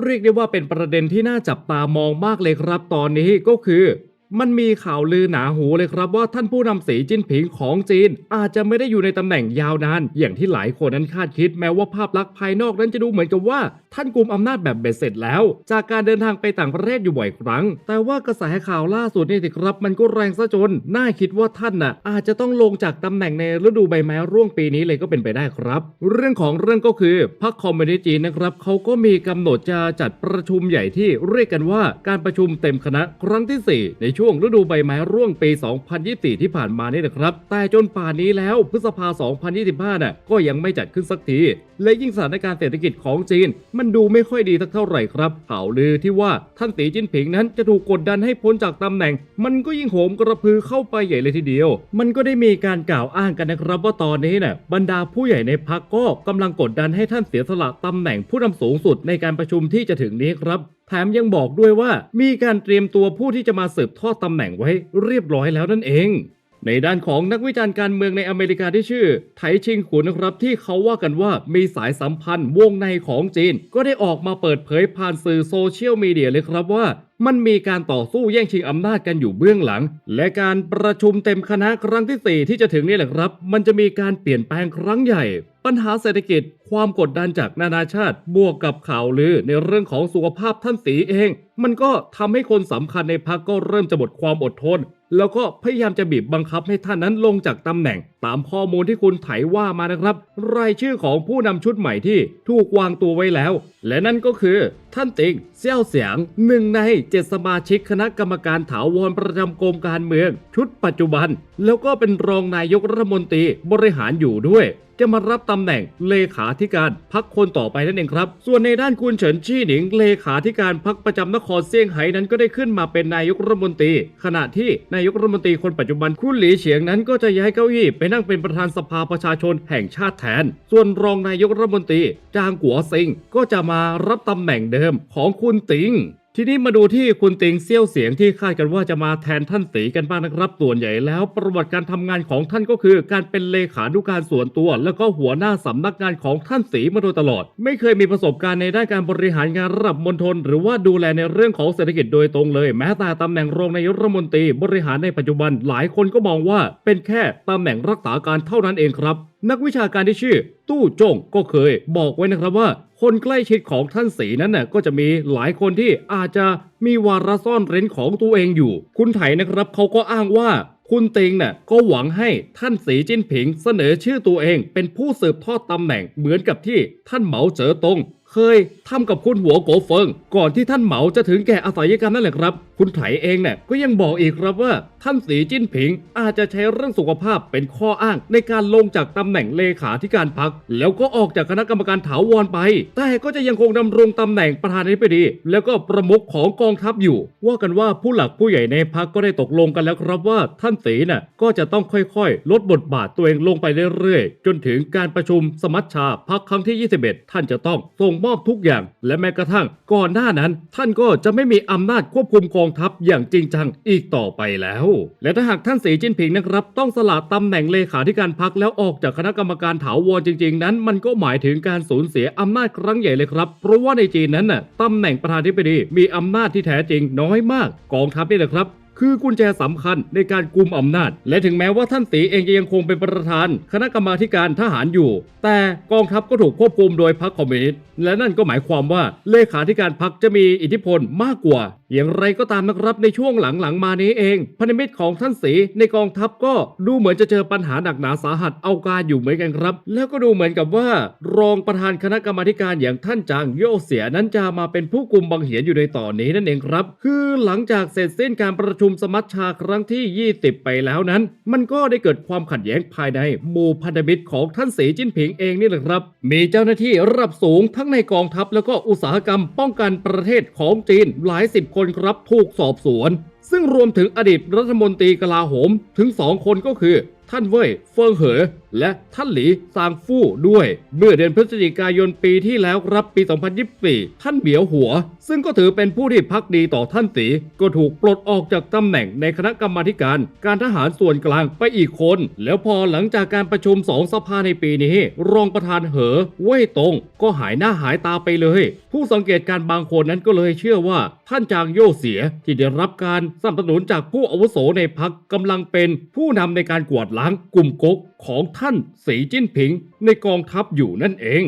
เรียกได้ว่าเป็นประเด็นที่น่าจับตามองมากเลยครับตอนนี้ก็คือ มันมีข่าวลือหนาหูเลยครับว่าท่านผู้นำสีจิ้นผิงของจีน อาจจะไม่ได้อยู่ในตำแหน่งยาวนาน อย่างที่หลายคนนั้นคาดคิดแม้ว่าภาพลักษณ์ภายนอกนั้นจะดูเหมือนกับว่า ท่านกุมอำนาจแบบเบ็ดเสร็จแล้ว จากการเดินทางไปต่างประเทศอยู่บ่อยครั้ง แต่ว่ากระแสข่าวล่าสุดนี่สิครับ มันก็แรงซะจน น่าคิดว่าท่านน่ะ อาจจะต้องลงจากตำแหน่งในฤดูใบไม้ร่วงปีนี้เลยก็เป็นไปได้ครับ เรื่องของเรื่องก็คือพรรคคอมมิวนิสต์จีนนะครับเขาก็มีกำหนดจะจัดประชุมใหญ่ที่เรียกกันว่าการประชุมเต็มคณะครั้งที่ 4 ในช่วงช่วงฤดูใบไม้ร่วงปี 2024 ที่ผ่านมานี่นะครับ แต่จนป่านนี้แล้วพฤษภา 2025 น่ะก็ยังไม่จัดขึ้นสักที และยิ่งสถานการณ์เศรษฐกิจของจีน มันดูไม่ค่อยดีสักเท่าไหร่ครับข่าวลือที่ว่าท่านตีจิ้นผิงนั้นจะถูกกดดันให้พ้นจากตำแหน่ง มันก็ยิ่งโหมกระพือเข้าไปใหญ่เลยทีเดียว มันก็ได้มีการกล่าวอ้างกันนะครับว่าตอนนี้น่ะบรรดาผู้ใหญ่ในพรรคก็กำลังกดดันให้ท่านเสียสละตำแหน่งผู้นำสูงสุดในการประชุมที่จะถึงนี้ครับ ถมยังบอกด้วยว่ามีการเตรียมตัวผู้ที่จะมาสืบทอดตำแหน่งไว้เรียบร้อยแล้วนั่นเอง ในด้านของนักวิจารณ์การเมืองในอเมริกาที่ชื่อไถชิงขุนนะครับที่เขาว่ากันว่ามีสายสัมพันธ์วงในของจีน ก็ได้ออกมาเปิดเผยผ่านสื่อโซเชียลมีเดียเลยครับว่ามันมีการต่อสู้แย่งชิงอำนาจกันอยู่เบื้องหลัง และการประชุมเต็มคณะครั้งที่ 4 ที่จะถึงนี่แหละครับ มันจะมีการเปลี่ยนแปลงครั้งใหญ่ ปัญหาเศรษฐกิจความกดดันจากนานาชาติบวกกับข่าวลือในเรื่องของสุขภาพท่านสีเอง มันก็ทำให้คนสำคัญในพรรคก็เริ่มจะหมดความอดทน แล้วก็พยายามจะบีบบังคับให้ท่านนั้นลงจากตำแหน่ง ตามข้อมูลที่คุณไถว่ามานะครับ รายชื่อของผู้นำชุดใหม่ที่ถูกวางตัวไว้แล้ว และนั่นก็คือ ท่านติงเซี่ยวเสียงหนึ่งในเจ็ดสมาชิกคณะกรรมการถาวรประจำกรมการเมือง ชุดปัจจุบัน แล้วก็เป็นรองนายกรัฐมนตรีบริหารอยู่ด้วย จะมารับตำแหน่งเลขาธิการพักคนต่อไปนั่นเองครับ ส่วนในด้านคุณเฉินชี่หนิงเลขาธิการพักประจำนครเซี่ยงไฮ้นั้นก็ได้ขึ้นมาเป็นนายกรัฐมนตรี ขณะที่นายกรัฐมนตรีคนปัจจุบันคุณหลีเฉียงนั้นก็จะย้ายเก้าอี้ไปนั่นั่งเป็นประธานสภาประชาชนแห่งชาติแทน ส่วนรองนายกรัฐมนตรีจางกัวซิงก็จะมารับตำแหน่งเดิมของคุณติง ทีนี้มาดูที่คุณติงเซี่ยวเสียงที่คาดกันว่าจะมาแทนท่านสีกันบ้างนะครับ ส่วนใหญ่แล้วประวัติการทำงานของท่านก็คือ การเป็นเลขานุการส่วนตัว แล้วก็หัวหน้าสำนักงานของท่านสีมาโดยตลอด ไม่เคยมีประสบการณ์ในด้านการบริหารงานระดับมณฑลหรือว่าดูแลในเรื่องของเศรษฐกิจโดยตรงเลย แม้แต่ตำแหน่งรองนายกรัฐมนตรีบริหารในปัจจุบันหลายคนก็มองว่าเป็นแค่ตำแหน่งรักษาการเท่านั้นเองครับ นักวิชาการที่ชื่อ ตู้จงก็เคยบอกไว้นะครับว่า คนใกล้ชิดของท่านสีนั้นน่ะก็จะมีหลายคนที่อาจจะมีวาระซ่อนเร้นของตัวเองอยู่ คุณไถนะครับเขาก็อ้างว่าคุณติงน่ะก็หวังให้ท่านสีจิ้นผิงเสนอชื่อตัวเอง เป็นผู้สืบทอดตำแหน่งเหมือนกับที่ท่านเหมาเจ๋อตง เคยทำกับคุณหัวโกเฟิง ก่อนที่ท่านเหมาจะถึงแก่อาศัยกรรมนั่นแหละครับ คุณไถเองเนี่ยก็ยังบอกอีกครับว่าท่านสีจิ้นผิง อาจจะใช้เรื่องสุขภาพเป็นข้ออ้าง ในการลงจากตำแหน่งเลขาธิการพักแล้วก็ออกจากคณะกรรมการถาวรไป แต่ก็จะยังคงดำรงตำแหน่งประธานาธิบดี แล้วก็ประมุขของกองทัพอยู่ ว่ากันว่าผู้หลักผู้ใหญ่ในพักก็ได้ตกลงกันแล้วครับว่าท่านสีน่ะก็จะต้องค่อยๆ ลดบทบาทตัวเองลงไปเรื่อยๆ จนถึงการประชุมสมัชชาพักครั้งที่ 21 ท่านจะต้องส่งมอบทุกอย่าง และแม้กระทั่งก่อนหน้านั้น ท่านก็จะไม่มีอำนาจควบคุมกองทัพอย่างจริงจังอีกต่อไปแล้ว และถ้าหากท่านสีจิ้นผิงนะครับต้องสละตำแหน่งเลขาธิการพักแล้วออกจากคณะกรรมการถาวรจริง ๆ นั้น มันก็หมายถึงการสูญเสียอำนาจครั้งใหญ่เลยครับ เพราะว่าในจีนนั้นน่ะตำแหน่งประธานาธิบดีมีอำนาจที่แท้จริงน้อยมาก กองทัพนี่แหละครับ คือกุญแจสำคัญในการกุมอำนาจ และถึงแม้ว่าท่านสีเองจะยังคงเป็นประธาน คณะกรรมาการทหารอยู่ แต่กองทัพก็ถูกควบคุมโดยพรรคคอมมิวนิสต์และนั่นก็หมายความว่าเลขาธิการพรรคจะมีอิทธิพลมากกว่า อย่างไรก็ตามนะครับในช่วงหลังๆ มานี้เองพันธมิตรของท่านสีในกองทัพก็ดูเหมือนจะเจอปัญหาหนักหนาสาหัสเอาการอยู่เหมือนกันครับ แล้วก็ดูเหมือนกับว่า รองประธานคณะกรรมาการอย่างท่านจางโยเสียนั้นจะมาเป็นผู้กุมบังเหียนอยู่ในต่อนนี้นั่นเองครับ คือหลังจากเสร็จสิ้นการประชุมสมัชชาครั้งที่ 20 ไปแล้วนั้น มันก็ได้เกิดความขัดแย้งภายในหมู่พันธมิตรของท่านสีจิ้นผิงเองนี่แหละครับ มีเจ้าหน้าที่ระดับสูงทั้งในกองทัพแล้วก็อุตสาหกรรมป้องกันประเทศของจีนหลายสิบคนครับถูกสอบสวน ซึ่งรวมถึงอดีตรัฐมนตรีกลาโหมถึงสองคนก็คือท่านเว่ยเฟิงเหอ และท่านหลีซางฟู่ด้วย เมื่อเดือนพฤศจิกายนปีที่แล้วครับปี 2024 ท่านเบียวหัว ซึ่งก็ถือเป็นผู้ที่พักดีต่อท่านสีก็ถูกปลดออกจากตำแหน่งในคณะกรรมาการ การทหารส่วนกลางไปอีกคน แล้วพอหลังจากการประชุมสองสภาในปีนี้ รองประธานเหอเว่ยตง ก็หายหน้าหายตาไปเลย ผู้สังเกตการบางคนนั้นก็เลยเชื่อว่าท่านจางโย่เสียที่ได้รับการสนับสนุนจากผู้อาวุโสในพักกำลังเป็นผู้นำในการกวาดล้างกลุ่มก๊กของท่านสีจิ้นผิงในกองทัพอยู่นั่นเอง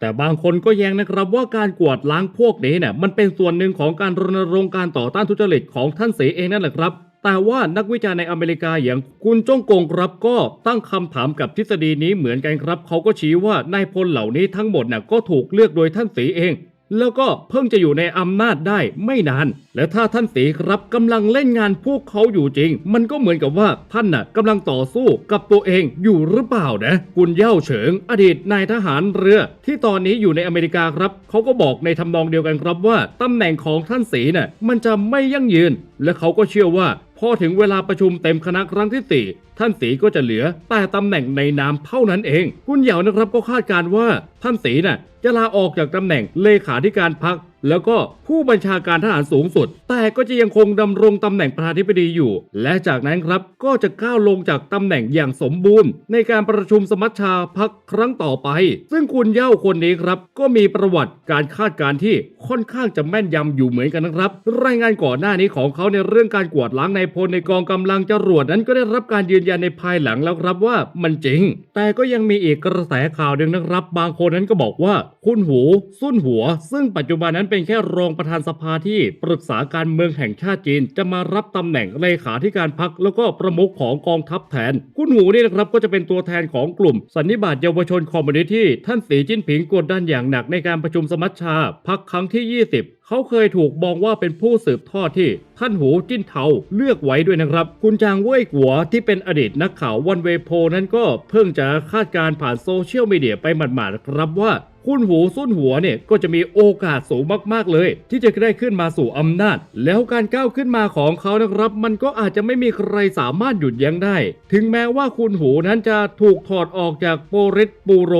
แต่บางคนก็แย้งนะครับว่าการกวาดล้างพวกนี้เนี่ยมันเป็นส่วนหนึ่งของการรณรงค์การต่อต้านทุจริตของท่านเสเองนั่นแหละครับแต่ว่านักวิจารณ์ในอเมริกาอย่างคุณจ้องกงครับก็ตั้งคำถามกับทฤษฎีนี้เหมือนกันครับ เขาก็ชี้ว่านายพลเหล่านี้ทั้งหมดน่ะก็ถูกเลือกโดยท่านสีเอง แล้วก็เพิ่งจะอยู่ในอำนาจได้ไม่นาน และถ้าท่านสีครับกำลังเล่นงานพวกเขาอยู่จริง มันก็เหมือนกับว่าท่านน่ะกำลังต่อสู้กับตัวเองอยู่หรือเปล่านะคุณเย่าเฉิง อดีตนายทหารเรือ ที่ตอนนี้อยู่ในอเมริกาครับเขาก็บอกในทำนองเดียวกันครับว่าตำแหน่งของท่านสีน่ะมันจะไม่ยั่งยืน และเขาก็เชื่อว่าพอถึงเวลาประชุมเต็มคณะครั้งที่ 4 ท่านสีก็จะเหลือแต่ตำแหน่งในนามเท่านั้นเอง คุณเหยานะครับก็คาดการณ์ว่าท่านสีน่ะจะลาออกจากตำแหน่งเลขาธิการพักแล้วก็ผู้บัญชาการทหารสูงสุด แต่ก็จะยังคงดำรงตำแหน่งประธานาธิบดีอยู่ และจากนั้นครับก็จะก้าวลงจากตำแหน่งอย่างสมบูรณ์ ในการประชุมสมัชชาพักครั้งต่อไป ซึ่งคุณเย่าคนนี้ครับ ก็มีประวัติการคาดการณ์ที่ค่อนข้างจะแม่นยำอยู่เหมือนกันนะครับ รายงานก่อนหน้านี้ของเขาในเรื่องการกวาดล้างในพลในกองกำลังจรวดนั้นก็ได้รับการยืนยันในภายหลังแล้วครับว่ามันจริง แต่ก็ยังมีอีกกระแสข่าวหนึ่งนะครับ บางคนนั้นก็บอกว่าคุณหูซุ่นหัว ซึ่งปัจจุบันนั้นเป็นแค่รองประธานสภาที่ปรึกษาการเมืองแห่งชาติจีน จะมารับตำแหน่งเลขาธิการพักแล้วก็ประมุขของกองทัพแทนคุณหูนี่นะครับก็จะเป็นตัวแทนของกลุ่ม สันนิบาตเยาวชนคอมมิวนิสต์ที่ท่านสีจิ้นผิงกดดันอย่างหนักในการประชุมสมัชชาพักครั้งที่ 20 เขาเคยถูกมองว่าเป็นผู้สืบทอดที่ท่านหูจิ้นเทาเลือกไว้ด้วยนะครับ คุณจางเว่ยกัวที่เป็นอดีตนักข่าววันเวโพนั้นก็เพิ่งจะคาดการณ์ผ่านโซเชียลมีเดียไปหมาดๆครับว่าคุณหูซุนหัวเนี่ยก็จะมีโอกาสสูงมากๆเลย ที่จะได้ขึ้นมาสู่อำนาจ แล้วการก้าวขึ้นมาของเขานะครับ มันก็อาจจะไม่มีใครสามารถหยุดยั้งได้ ถึงแม้ว่าคุณหูนั้นจะถูกถอดออกจากโปริตปูโร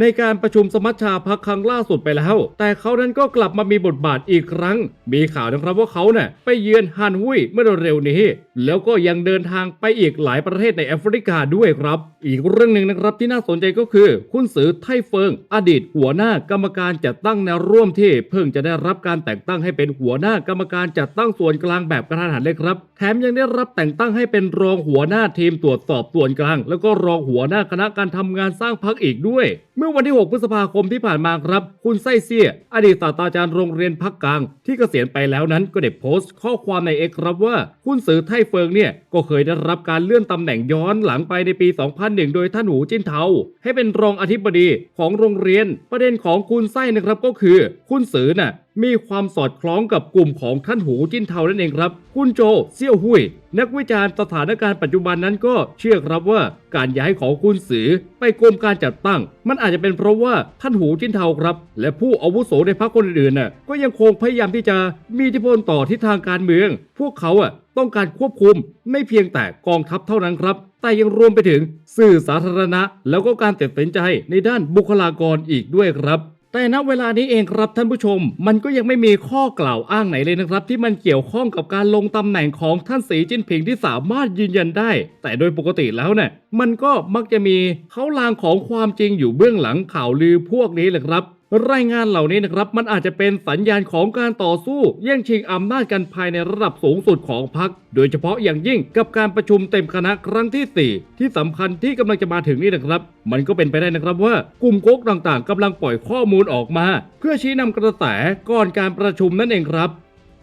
ในการประชุมสมัชชาพักครั้งล่าสุดไปแล้ว แต่เขานั้นก็กลับมามีบทบาทอีกีกครั้ง มีข่าวนะครับว่าเขาเนี่ยไปเยือนฮันฮุยเมื่อเร็วๆนี้ แล้วก็ยังเดินทางไปอีกหลายประเทศในแอฟริกาด้วยครับ อีกเรื่องหนึ่งนะครับที่น่าสนใจก็คือ คุณสือไทเฟิง อดีตหัวหน้ากรรมการจัดตั้งแนวร่วมที่ เพิ่งจะได้รับการแต่งตั้งให้เป็นหัวหน้ากรรมการจัดตั้งส่วนกลางแบบกระทันหันเลยครับแถมยังได้รับแต่งตั้งให้เป็นรองหัวหน้าทีมตรวจสอบส่วนกลาง แล้วก็รองหัวหน้าคณะการทำงานสร้างพักอีกด้วย เมื่อวันที่ 6 พฤษภาคมที่ผ่านมาครับ คุณไส้เซีย อดีตศาสตราจารย์โรงเรียนพักกลางที่เกษียณไปแล้วนั้นก็ได้โพสต์ข้อความในเอกครับว่าคุณสือไทเฟิงเนี่ยก็เคยได้รับการเลื่อนตำแหน่งย้อนหลังไปในปี 2001 โดยท่านหูจิ้นเทาให้เป็นรองอธิบดีของโรงเรียน ประเด็นของคุณไส้นะครับก็คือ คุณสือน่ะ มีความสอดคล้องกับกลุ่มของท่านหูจิ้นเทานั่นเองครับ คุณโจเซี่ยวหุย นักวิจารณ์สถานการณ์ปัจจุบันนั้นก็เชื่อครับว่าการย้ายของคุณสือไปกรมการจัดตั้ง มันอาจจะเป็นเพราะว่าท่านหูจิ้นเทาครับ และผู้อาวุโสในพรรคคนอื่นๆน่ะก็ยังคงพยายามที่จะมีอิทธิพลต่อทิศทางการเมือง พวกเขาอะต้องการควบคุมไม่เพียงแต่กองทัพเท่านั้นครับ แต่ยังรวมไปถึงสื่อสาธารณะ แล้วก็การตัดสินใจในด้านบุคลากรอีกด้วยครับ แต่ณเวลานี้เองครับท่านผู้ชม มันก็ยังไม่มีข้อกล่าวอ้างไหนเลยนะครับ ที่มันเกี่ยวข้องกับการลงตำแหน่งของท่านสีจิ้นผิงที่สามารถยืนยันได้ แต่โดยปกติแล้วเนี่ยมันก็มักจะมีเขาลางของความจริงอยู่เบื้องหลังข่าวลือพวกนี้แหละครับ รายงานเหล่านี้นะครับมันอาจจะเป็นสัญญาณของการต่อสู้ แย่งชิงอำนาจกันภายในระดับสูงสุดของพรรคโดยเฉพาะอย่างยิ่งกับการประชุมเต็มคณะครั้งที่ 4 ที่สำคัญที่กำลังจะมาถึงนี่นะครับ มันก็เป็นไปได้นะครับว่ากลุ่มก๊กต่างๆกำลังปล่อยข้อมูลออกมา เพื่อชี้นำกระแสก่อนการประชุมนั่นเองครับ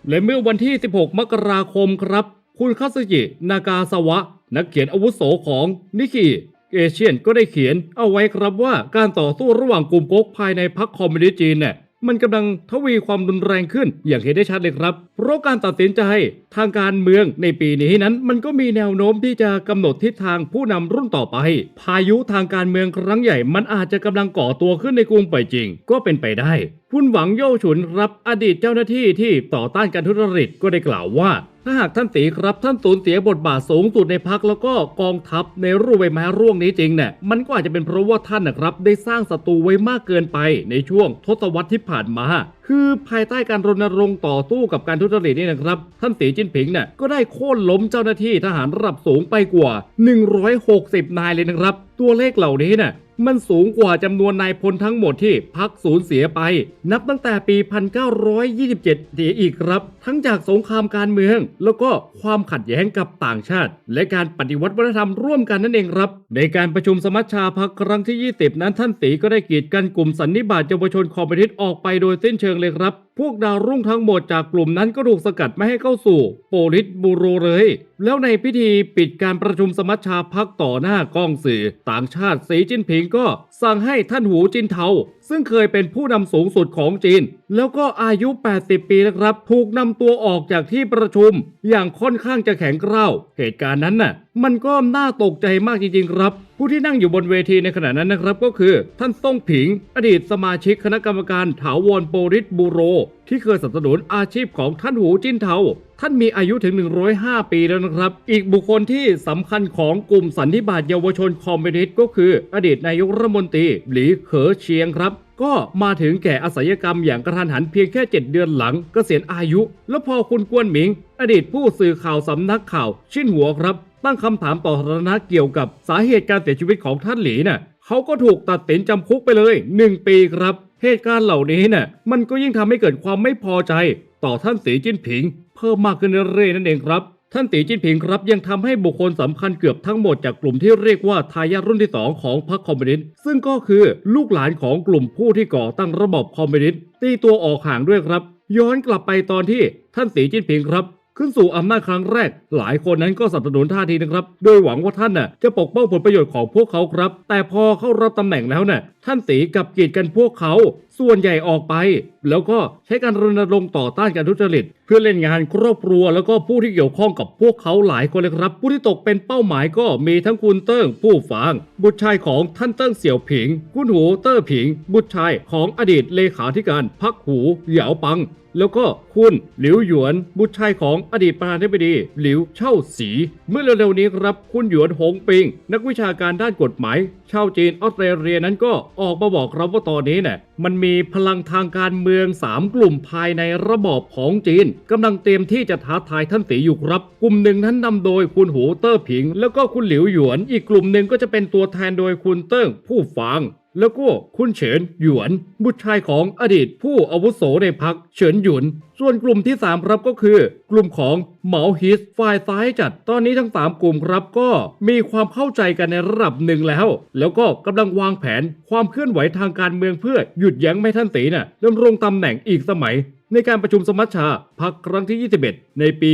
และเมื่อวันที่ 16 มกราคมครับ คุณคาสกินากาสวะ นักเขียนอาวุโสของนิกิ เอเชียนก็ได้เขียนเอาไว้ครับว่าการต่อสู้ระหว่างกลุ่มก๊กภายในพรรคคอมมิวนิสต์จีนเนี่ยมันกำลังทวีความรุนแรงขึ้นอย่างเห็นได้ชัดเลยครับ เพราะการตัดสินใจทางการเมืองในปีนี้นั้น มันก็มีแนวโน้มที่จะกำหนดทิศทางผู้นำรุ่นต่อไป พายุทางการเมืองครั้งใหญ่ มันอาจจะกำลังก่อตัวขึ้นในกรุงไปจริง ก็เป็นไปได้ คุณหวังโย่ฉุนรับอดีตเจ้าหน้าที่ที่ต่อต้านการทุจริตก็ได้กล่าวว่า ถ้าหากท่านตีครับท่านสูญเสียบทบาทสูงสุดในพักแล้วก็กองทัพในรูปใบไม้ร่วงนี้จริงเนี่ยมันก็อาจจะเป็นเพราะว่าท่านนะครับได้สร้างศัตรูไว้มากเกินไปในช่วงทศวรรษที่ผ่านมา คือภายใต้การรณรงค์ต่อสู้กับการทุจริตนี่นะครับ ท่านสีจิ้นผิงเนี่ยก็ได้โค่นล้มเจ้าหน้าที่ทหารระดับสูงไปกว่า 160 นายเลยนะครับ ตัวเลขเหล่านี้เนี่ย มันสูงกว่าจำนวนนายพลทั้งหมดที่พักสูญเสียไป นับตั้งแต่ปี 1927เสียอีกครับ ทั้งจากสงครามการเมือง แล้วก็ความขัดแย้งกับต่างชาติ และการปฏิวัติวัฒนธรรมร่วมกันนั่นเองครับ ในการประชุมสมัชชาพักครั้งที่ 20 นั้นท่านตีก็ได้กีดกันกลุ่มสันนิบาตเยาวชนคอมมิวนิสต์ออกไปโดยสิ้นเชิงเลยครับพวกดาวรุ่งทั้งหมดจากกลุ่มนั้นก็ถูกสกัดไม่ให้เข้าสู่ โปลิตบูโรเลย แล้วในพิธีปิดการประชุมสมัชชาพักต่อหน้ากล้องสื่อ ต่างชาติสีจิ้นผิงก็สั่งให้ท่านหูจินเทา ซึ่งเคยเป็นผู้นำสูงสุดของจีน แล้วก็อายุ 80 ปีนะครับ ถูกนำตัวออกจากที่ประชุม อย่างค่อนข้างจะแข็งกร้าว เหตุการณ์นั้นน่ะ มันก็น่าตกใจมากจริงๆครับ ผู้ที่นั่งอยู่บนเวทีในขณะนั้นนะครับก็คือ ท่านซ่งผิง อดีตสมาชิกคณะกรรมการถาวรโปริตบูโร ที่เคยสนับสนุนอาชีพของท่านหูจิ้นเทาท่านมีอายุถึง 105 ปีแล้วนะครับ อีกบุคคลที่สำคัญของกลุ่มสันนิบาตเยาวชนคอมมิวนิสต์ก็คือ อดีตนายกรัฐมนตรีหลีเขอเชียงครับก็มาถึงแก่อศัยกรรมอย่างกระทันหันเพียงแค่ 7 เดือนหลังเกษียณอายุ แล้วพอคุณกวนหมิง อดีตผู้สื่อข่าวสำนักข่าว ชินหัวครับ ตั้งคำถามต่อสาธารณะเกี่ยวกับสาเหตุการเสียชีวิตของท่านหลีน่ะเขาก็ถูกตัดสินจำคุกไปเลย 1 ปีครับ เหตุการณ์เหล่านี้น่ะมันก็ยิ่งทำให้เกิดความไม่พอใจ ต่อท่านสีจิ้นผิง เพิ่มมากขึ้นเรื่อยๆนั่นเองครับท่านตีจิ้นผิงครับยังทำให้บุคคลสำคัญเกือบทั้งหมดจากกลุ่มที่เรียกว่าทายาทรุ่นที่ 2 ของพรรคคอมมิวนิสต์ซึ่งก็คือลูกหลานของกลุ่มผู้ที่ก่อตั้งระบบคอมมิวนิสต์ตีตัวออกห่างด้วยครับ ย้อนกลับไปตอนที่ท่านสีจิ้นผิงครับ ขึ้นสู่อำนาจครั้งแรก หลายคนนั้นก็สนับสนุนท่าทีนะครับ โดยหวังว่าท่านน่ะจะปกป้องผลประโยชน์ของพวกเขาครับ แต่พอเข้ารับตำแหน่งแล้วน่ะท่านสีกับกีดกันพวกเขา ส่วนใหญ่ออกไป แล้วก็ใช้การรณรงค์ต่อต้านการทุจริต เพื่อเล่นงานครอบครัวแล้วก็ผู้ที่เกี่ยวข้องกับพวกเขาหลายคนเลยครับ ผู้ที่ตกเป็นเป้าหมายก็มีทั้งคุณเติ้งผู้ฟาง บุตรชายของท่านเติ้งเสี่ยวผิง คุณหูเต้อผิง บุตรชายของอดีตเลขาธิการพักหูเหยาปัง แล้วก็คุณหลิวหยวน บุตรชายของอดีตประธานาธิบดีหลิวเช่าสี เมื่อเร็วๆนี้ครับคุณหยวนหงปิง นักวิชาการด้านกฎหมายชาวจีนออสเตรเลียนั้นก็ออกมาบอกครับว่าตอนนี้เนี่ยมันมีพลังทางการเมือง 3 กลุ่มภายในระบอบของจีนกำลังเตรียมที่จะท้าทายท่านตีอยู่ครับ กลุ่มหนึ่งนั้นนำโดยคุณหูเต้อผิง แล้วก็คุณหลิวหยวน อีกกลุ่มหนึ่งก็จะเป็นตัวแทนโดยคุณเติ้งผู้ฟาง แล้วก็คุณเฉินหยวน บุตรชายของอดีตผู้อาวุโสในพักเฉินหยุน ส่วนกลุ่มที่ 3 ครับก็คือ กลุ่มของเหมาฮิสฝ่ายซ้ายจัด ตอนนี้ทั้ง 3 กลุ่มครับก็มีความเข้าใจกันในระดับหนึ่งแล้ว แล้วก็กำลังวางแผนความเคลื่อนไหวทางการเมืองเพื่อหยุดยั้งไม่ท่านตีน่ะดำรงตำแหน่งอีกสมัยในการประชุมสมัชชาพักครั้งที่ 21 ในปี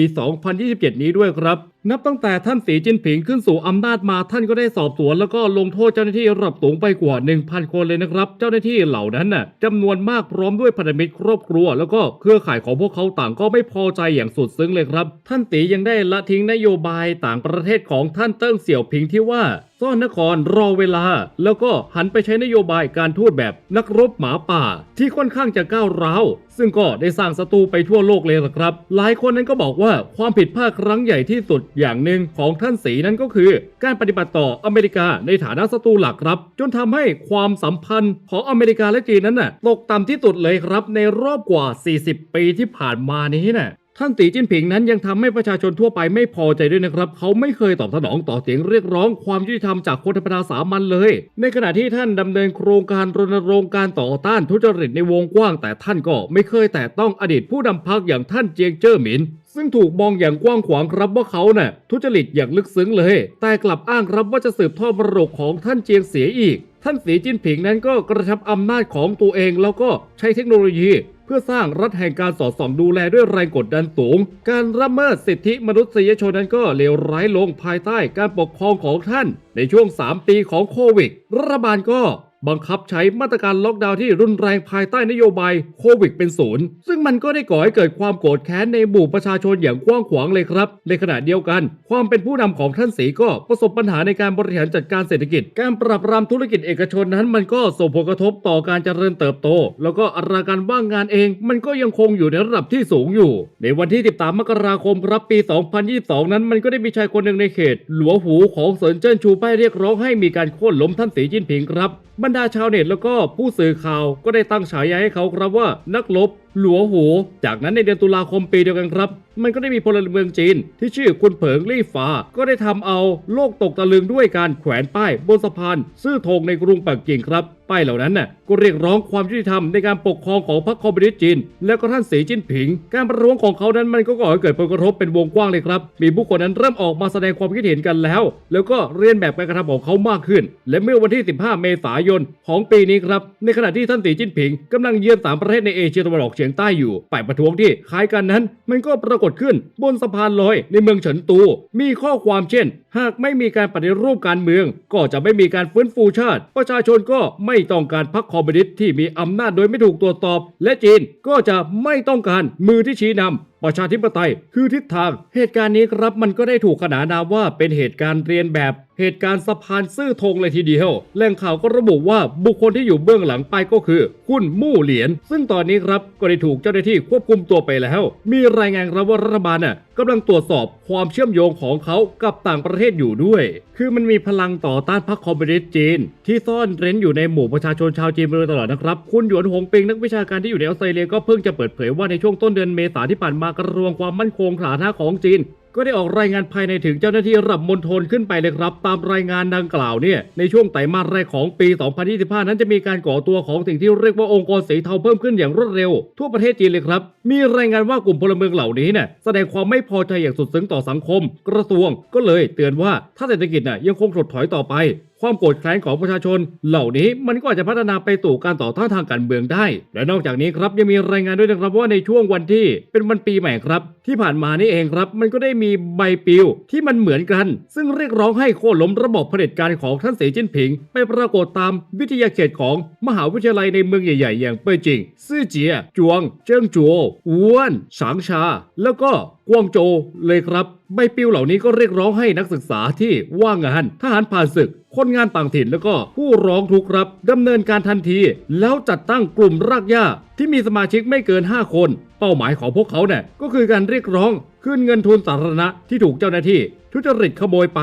2027 นี้ด้วยครับ นับตั้งแต่ท่านสีจิ้นผิงขึ้นสู่อำนาจมาท่านก็ได้สอบสวน แล้วก็ลงโทษเจ้าหน้าที่ระดับสูงไปกว่า 1,000 คนเลยนะครับ เจ้าหน้าที่เหล่านั้นน่ะจำนวนมากพร้อมด้วยพันธมิตรครอบครัว แล้วก็เครือข่ายของพวกเขาต่างก็ไม่พอใจอย่างสุดซึ้งเลยครับ ท่านตียังได้ละทิ้งนโยบายต่างประเทศของท่านเติ้งเสี่ยวผิงที่ว่าซ่อนนครรอเวลา แล้วก็หันไปใช้นโยบายการทูตแบบนักรบหมาป่า ที่ค่อนข้างจะก้าวร้าวซึ่งก็ได้สร้างศัตรูไปทั่วโลกเลยละครับ หลายคนนั้นก็บอกว่าความผิดพลาดครั้งใหญ่ที่สุดอย่างหนึ่งของท่านสีนั้นก็คือ การปฏิบัติต่ออเมริกาในฐานะศัตรูหลักครับ จนทำให้ความสัมพันธ์ของอเมริกาและจีนนั้นน่ะตกต่ำที่สุดเลยครับในรอบกว่า 40 ปีที่ผ่านมานี้น่ะ ท่านตีจิ้นผิงนั้นยังทำให้ประชาชนทั่วไปไม่พอใจด้วยนะครับ เขาไม่เคยตอบสนองต่อเสียงเรียกร้องความยุติธรรมจากคนธรรมดาสามัญเลย ในขณะที่ท่านดำเนินโครงการรณรงค์การต่อต้านทุจริตในวงกว้าง แต่ท่านก็ไม่เคยแตะต้องอดีตผู้นำพรรคอย่างท่านเจียงเจิ้อหมินซึ่งถูกมองอย่างกว้างขวางครับว่าเขาน่ะทุจริตอย่างลึกซึ้งเลย แต่กลับอ้างครับว่าจะสืบทอดมรดกของท่านเจียงเสียอีก ท่านสีจิ้นผิงนั้นก็กระชับอำนาจของตัวเองแล้วก็ใช้เทคโนโลยี เพื่อสร้างรัฐแห่งการสอดส่องดูแลด้วยแรงกดดันสูง การละเมิดสิทธิมนุษยชนนั้นก็เลวร้ายลงภายใต้การปกครองของท่าน ในช่วง 3 ปีของโควิดรัฐบาลก็ บังคับใช้มาตรการล็อกดาวน์ที่รุนแรงภายใต้นโยบายโควิดเป็นศูนย์ ซึ่งมันก็ได้ก่อให้เกิดความโกรธแค้นในหมู่ประชาชนอย่างกว้างขวางเลยครับ ในขณะเดียวกัน ความเป็นผู้นำของท่านสีก็ประสบปัญหาในการบริหารจัดการเศรษฐกิจ การปรับปรามธุรกิจเอกชนนั้น มันก็ส่งผลกระทบต่อการเจริญเติบโต แล้วก็อัตราการว่างงานเอง มันก็ยังคงอยู่ในระดับที่สูงอยู่ ในวันที่ 13 มกราคมครับปี 2022 นั้น มันก็ได้มีชายคนหนึ่งในเขต หลัวหูของเซินเจิ้นชูป้ายเรียกร้องให้มีการโค่นล้มท่านสีจิ้นผิงครับบรรดาชาวเน็ตแล้วก็ผู้สื่อข่าวก็ได้ตั้งฉายาให้เขาครับว่านักลบ หลัวหู จากนั้นในเดือนตุลาคมปีเดียวกันครับ มันก็ได้มีพลเมืองจีน ที่ชื่อคุณเผิงลี่ฟ้า ก็ได้ทำเอาโลกตกตะลึงด้วยการแขวนป้ายบนสะพานซื่อธงในกรุงปักกิ่งครับป้ายเหล่านั้นน่ะก็เรียกร้องความยุติธรรมในการปกครองของพรรคคอมมิวนิสต์จีน และก็ท่านสีจิ้นผิง การประท้วงของเขานั้นมันก็ก่อให้เกิดผลกระทบเป็นวงกว้างเลยครับ มีผู้คนนั้นเริ่มออกมาแสดงความคิดเห็นกันแล้ว แล้วก็เรียนแบบการกระทำของเขามากขึ้น และเมื่อวันที่ 15 เมษายนของปีนี้ครับในขณะที่ท่านสีจิ้นผิงกำลังเยือนสามประเทศในเอเชียตะวันออกเฉียงใต้อยู่ป่ายประท้วงที่คล้ายกันนั้น มันก็ปรากฏขึ้นบนสะพานลอยในเมืองเฉินตู มีข้อความเช่น หากไม่มีการปฏิรูปการเมือง ก็จะไม่มีการฟื้นฟูชาติ ประชาชนก็ไม่ต้องการพรรคคอมมิวนิสต์ที่มีอำนาจโดยไม่ถูกตรวจสอบ และจีนก็จะไม่ต้องการมือที่ชี้นำประชาธิปไตยคือทิศทาง เหตุการณ์นี้ครับมันก็ได้ถูกขนานนามว่าเป็นเหตุการณ์เรียนแบบ เหตุการณ์สะพานซื่อธงเลยทีเดียวแหล่งข่าวก็ระบุว่าบุคคลที่อยู่เบื้องหลังไปก็คือ คุณมู่เหลียนซึ่งตอนนี้ครับก็ได้ถูกเจ้าหน้าที่ควบคุมตัวไปแล้ว มีรายงานครับว่ารัฐบาลน่ะกำลังตรวจสอบความเชื่อมโยงของเขากับต่างประเทศอยู่ด้วย คือมันมีพลังต่อต้านพรรคคอมมิวนิสต์จีน ที่ซ่อนเร้นอยู่ในหมู่ประชาชนชาวจีนมาโดยตลอดนะครับคุณหยวนหงเปิงนักวิชาการที่อยู่ในออสเตรเลียก็เพิ่งจะเปิดเผยว่าในช่วงต้นเดือนเมษาที่ผ่านมากระทรวงความมั่นคงสาธารณะของจีน ก็ได้ออกรายงานภายในถึงเจ้าหน้าที่ระดับมณฑลขึ้นไปเลยครับ ตามรายงานดังกล่าวเนี่ยในช่วงไตรมาสแรกของปี 2025 นั้นจะมีการก่อตัวของสิ่งที่เรียกว่าองค์กรสีเทาเพิ่มขึ้นอย่างรวดเร็ว ทั่วประเทศจีนเลยครับ มีรายงานว่ากลุ่มพลเมืองเหล่านี้เนี่ยแสดงความไม่พอใจอย่างสุดซึ้งต่อสังคม กระทรวงก็เลยเตือนว่าถ้าเศรษฐกิจน่ะยังคงถดถอยต่อไป ความโกรธแค้นของประชาชน เหล่านี้มันก็อาจจะพัฒนาไปสู่การต่อต้านทางการเมืองได้ และนอกจากนี้ครับยังมีรายงานด้วยนะครับว่าในช่วงวันที่เป็นวันปีใหม่ครับ ที่ผ่านมานี่เองครับ มันก็ได้มีใบปลิวที่มันเหมือนกัน ซึ่งเรียกร้องให้โค่นล้มระบบเผด็จการของท่านสีจิ้นผิง ไปปรากฏตามวิทยาเขตของมหาวิทยาลัยในเมืองใหญ่ ๆ อย่างเป่ยจิงซื่อเจีย จวง เจิ้งจัวอ้วนฉางชา แล้วก็ กวงโจวเลยครับใบปลิวเหล่านี้ก็เรียกร้องให้นักศึกษาที่ว่างงานทหารผ่านศึก คนงานต่างถิ่นแล้วก็ผู้ร้องทุกข์ครับดำเนินการทันที แล้วจัดตั้งกลุ่มรากหญ้าที่มีสมาชิกไม่เกิน 5 คน เป้าหมายของพวกเขาเนี่ยก็คือการเรียกร้อง คืนเงินทุนสาธารณะที่ถูกเจ้าหน้าที่ ทุจริตขโมยไป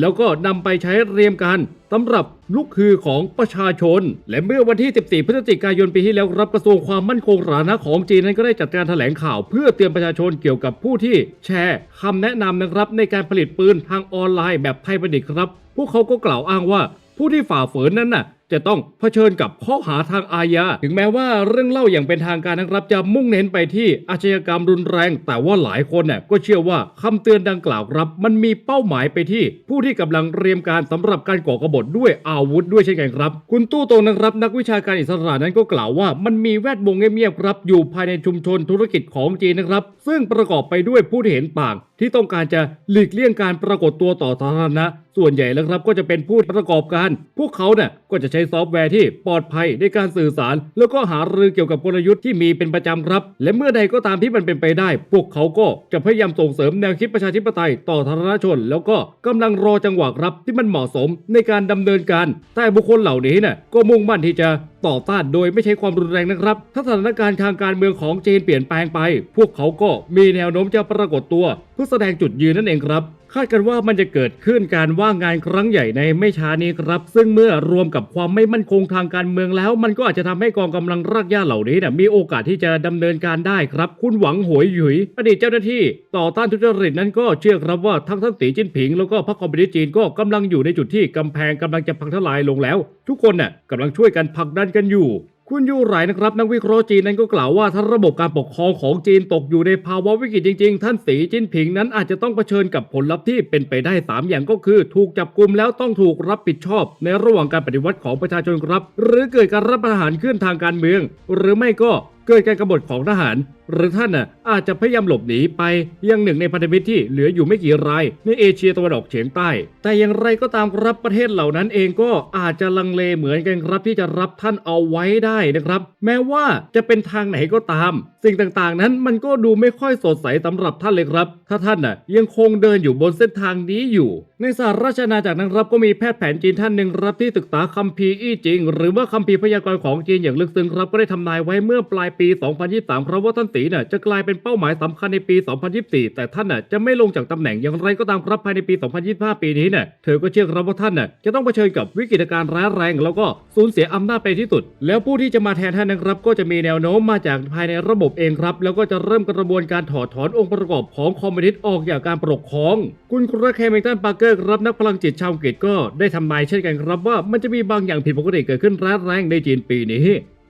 แล้วก็นำไปใช้เรียมการสำหรับลูกคือของประชาชน และเมื่อวันที่ 14 พฤศจิกายนปีที่แล้วรับกระทรวงความมั่นคงสาธารณะของจีนนั้นก็ได้จัดการแถลงข่าว เพื่อเตือนประชาชนเกี่ยวกับผู้ที่แชร์คำแนะนำนะครับในการผลิตปืนทางออนไลน์แบบไทยประดิษฐ์ครับ พวกเขาก็กล่าวอ้างว่าผู้ที่ฝ่าฝืนนั้นน่ะ จะต้องเผชิญกับข้อหาทางอาญา ถึงแม้ว่าเรื่องเล่าอย่างเป็นทางการนะครับจะมุ่งเน้นไปที่อาชญากรรมรุนแรง แต่ว่าหลายคนน่ะก็เชื่อว่าคำเตือนดังกล่าวครับ มันมีเป้าหมายไปที่ผู้ที่กำลังเตรียมการสำหรับการก่อกบฏด้วยอาวุธด้วยเช่นกันครับ คุณตู้ตรงนะครับนักวิชาการอิสระนั้นก็กล่าวว่า มันมีแวดวงเงียบๆครับอยู่ภายในชุมชนธุรกิจของจีนนะครับ ซึ่งประกอบไปด้วยผู้ที่เห็นต่าง ที่ต้องการจะหลีกเลี่ยงการปรากฏตัวต่อสาธารณะ ส่วนใหญ่แล้วครับก็จะเป็นผู้ประกอบการ พวกเขาเนี่ยก็จะใช้ซอฟต์แวร์ที่ปลอดภัยในการสื่อสาร แล้วก็หารือเกี่ยวกับกลยุทธ์ที่มีเป็นประจำครับ และเมื่อใดก็ตามที่มันเป็นไปได้ พวกเขาก็จะพยายามส่งเสริมแนวคิดประชาธิปไตยต่อสาธารณชน แล้วก็กำลังรอจังหวะครับที่มันเหมาะสมในการดำเนินการ แต่บุคคลเหล่านี้เนี่ยก็มุ่งมั่นที่จะต่อต้านโดยไม่ใช้ความรุนแรงนะครับ ถ้าสถานการณ์ทางการเมืองของจีนเปลี่ยนแปลงไป พวกเขาก็มีแนวโน้มจะปรากฏตัว พื่อแสดงจุดยืนนั่นเองครับ คาดกันว่ามันจะเกิดขึ้นการว่างงานครั้งใหญ่ในไม่ช้านี้ครับ ซึ่งเมื่อรวมกับความไม่มั่นคงทางการเมืองแล้ว มันก็อาจจะทำให้กองกำลังรากหญ้าเหล่านี้เนี่ยมีโอกาสที่จะดำเนินการได้ครับ คุณหวังหวยหยุยอดีตเจ้าหน้าที่ต่อต้านทุจริตนั้นก็เชื่อครับว่าทั้งท่านสีจิ้นผิง แล้วก็พรรคคอมมิวนิสต์จีนก็กำลังอยู่ในจุดที่กำแพงกำลังจะพังทลายลงแล้ว ทุกคนน่ะกำลังช่วยกันผลักดันกันอยู่ คุณยูไหรนะครับนักวิเคราะห์จีนนั้นก็กล่าวว่าถ้าระบบการปกครองของจีนตกอยู่ในภาวะวิกฤตจริงๆ ท่านสีจิ้นผิงนั้นอาจจะต้องเผชิญกับผลลัพธ์ที่เป็นไปได้ 3 อย่างก็คือ ถูกจับกลุมแล้วต้องถูกรับผิดชอบ ในระหว่างการปฏิวัติของประชาชนครับ หรือเกิดการรับประหารขึ้นทางการเมือง หรือไม่ก็เกิดการกบฏของทหารหรือท่านน่ะอาจจะพยายามหลบหนีไปยังหนึ่งในพันธมิตรที่เหลืออยู่ไม่กี่รายในเอเชียตะวันออกเฉียงใต้ แต่อย่างไรก็ตามครับประเทศเหล่านั้นเองก็อาจจะลังเลเหมือนกันครับที่จะรับท่านเอาไว้ได้นะครับ แม้ว่าจะเป็นทางไหนก็ตาม สิ่งต่างๆ นั้นมันก็ดูไม่ค่อยสดใสสำหรับท่านเลยครับ ถ้าท่านน่ะยังคงเดินอยู่บนเส้นทางนี้อยู่ ในสหราชอาณาจักรนั้นครับก็มีแพทย์แผนจีนท่านหนึ่งครับที่ศึกษาคัมภีร์อี้จริง หรือว่าคัมภีร์พยากรณ์ของจีนอย่างลึกซึ้งครับก็ได้ทำนายไว้เมื่อปลายปี 2023 ครับว่าท่านสีน่ะจะกลายเป็นเป้าหมายสำคัญในปี 2024 แต่ท่านน่ะจะไม่ลงจากตำแหน่งอย่างไรก็ตามครับภายในปี 2025 ปีนี้น่ะเธอก็เชื่อครับว่าท่านน่ะจะต้องเผชิญกับวิกฤตการณ์ร้ายแรง แล้วก็สูญเสียอำนาจไปที่สุด แล้วผู้ที่จะมาแทนท่านนะครับ ก็จะมีแนวโน้มมาจากภายในระบบเองครับ แล้วก็จะเริ่มกระบวนการถอดถอนองค์ประกอบของคอมมิวนิสต์ออกจากการปกครอง คุณคราเคมิงตันปาร์เกอร์ครับนักพลังจิตชาวอังกฤษก็ได้ทำนายเช่นกันครับว่ามันจะมีบางอย่างผิดปกติเกิดขึ้นร้ายแรงในจีนปีนี้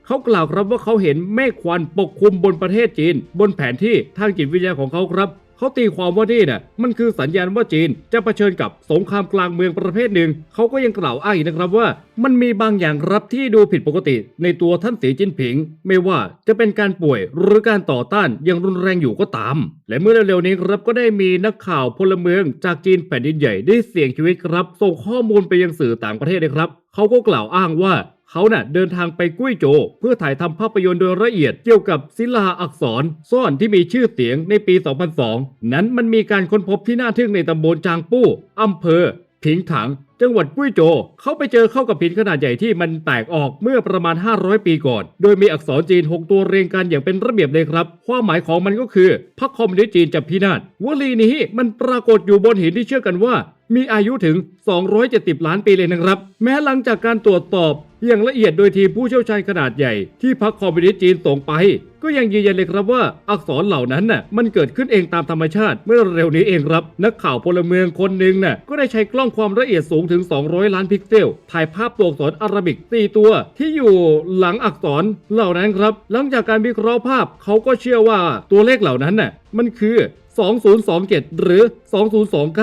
เขากล่าวครับว่าเขาเห็นเมฆควันปกคลุมบนประเทศจีน บนแผนที่ทางจิตวิทยาของเขาครับเขาตีความว่านี่น่ะมันคือสัญญาณว่าจีนจะเผชิญกับสงครามกลางเมืองประเภทหนึ่ง เขาก็ยังกล่าวอ้างอีกนะครับว่า มันมีบางอย่างรับที่ดูผิดปกติ ในตัวท่านสีจิ้นผิง ไม่ว่าจะเป็นการป่วยหรือการต่อต้านย่างรุนแรงอยู่ก็ตาม และเมื่อเร็วๆนี้ครับก็ได้มีนักข่าวพลเมืองจากจีนแผ่นดินใหญ่ได้เสี่ยงชีวิตครับ ส่งข้อมูลไปยังสื่อต่างประเทศนะครับ เขาก็กล่าวอ้างว่า เขาน่ะเดินทางไปกุ้ยโจวเพื่อถ่ายทำภาพยนตร์โดยละเอียดเกี่ยวกับศิลาอักษรซ่อนที่มีชื่อเสียงในปี 2002 นั้นมันมีการค้นพบที่น่าทึ่งในตำบลจางปู้อำเภอ ผิงถัง จังหวัดกุ้ยโจวเขาไปเจอเข้ากับหินขนาดใหญ่ที่มันแตกออกเมื่อประมาณ 500 ปีก่อน โดยมีอักษรจีน 6 ตัวเรียงกันอย่างเป็นระเบียบเลยครับ ความหมายของมันก็คือพรรคคอมมิวนิสต์จีนจะพินาศวลีนี้มันปรากฏอยู่บนหินที่เชื่อกันว่า มีอายุถึง 270 ล้านปีเลยนะครับ แม้หลังจากการตรวจสอบ อย่างละเอียดโดยทีมผู้เชี่ยวชาญขนาดใหญ่ที่พรรคคอมมิวนิสต์จีนส่งไป ก็ยังยืนยันเลยครับว่าอักษรเหล่านั้นน่ะมันเกิดขึ้นเองตามธรรมชาติเมื่อเร็วนี้เองครับ นักข่าวพลเมืองคนหนึ่งน่ะก็ได้ใช้กล้องความละเอียดสูงถึง 200 ล้านพิกเซล ถ่ายภาพตัวอักษรอารบิก4ตัว ที่อยู่หลังอักษรเหล่านั้นครับ หลังจากการวิเคราะห์ภาพเขาก็เชื่อว่าตัวเลขเหล่านั้นน่ะมันคือ 2027 หรือ 2029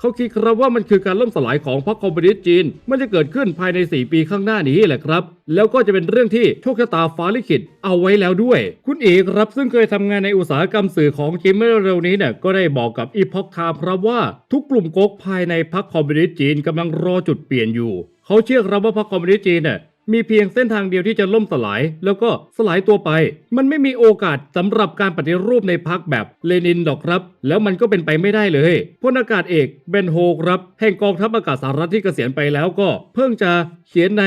เขาคิดครับว่ามันคือการล่มสลายของพรรคคอมมิวนิสต์จีน มันจะเกิดขึ้นภายใน 4 ปีข้างหน้านี้แหละครับ แล้วก็จะเป็นเรื่องที่โชคชะตาฟ้าลิขิตเอาไว้แล้วด้วย คุณเอกครับซึ่งเคยทำงานในอุตสาหกรรมสื่อของจีนเมื่อเร็วนี้เนี่ยก็ได้บอกกับอีพ็อกไทม์ครับว่าทุกกลุ่มก๊กภายในพรรคคอมมิวนิสต์จีนกำลังรอจุดเปลี่ยนอยู่ เขาเชื่อครับว่าพรรคคอมมิวนิสต์จีนเนี่ย มีเพียงเส้นทางเดียวที่จะล่มสลาย แล้วก็สลายตัวไป มันไม่มีโอกาสสำหรับการปฏิรูปในพรรคแบบเลนินหรอกครับ แล้วมันก็เป็นไปไม่ได้เลยพลอากาศเอกเบนโฮครับแห่งกองทัพอากาศสหรัฐที่เกษียณไปแล้วก็ เพิ่งจะเขียนใน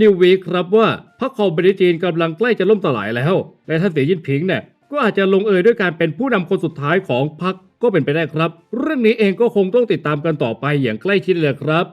นิววีครับว่าพรรคคอมมิวนิสต์จีนกำลังใกล้จะล่มสลายแล้ว และท่านเสีจิ้นผิงเนี่ยก็อาจจะลงเอยด้วยการเป็นผู้นำคนสุดท้ายของพรรคก็เป็นไปได้ครับ เรื่องนี้เองก็คงต้องติดตามกันต่อไปอย่างใกล้ชิดเลยครับ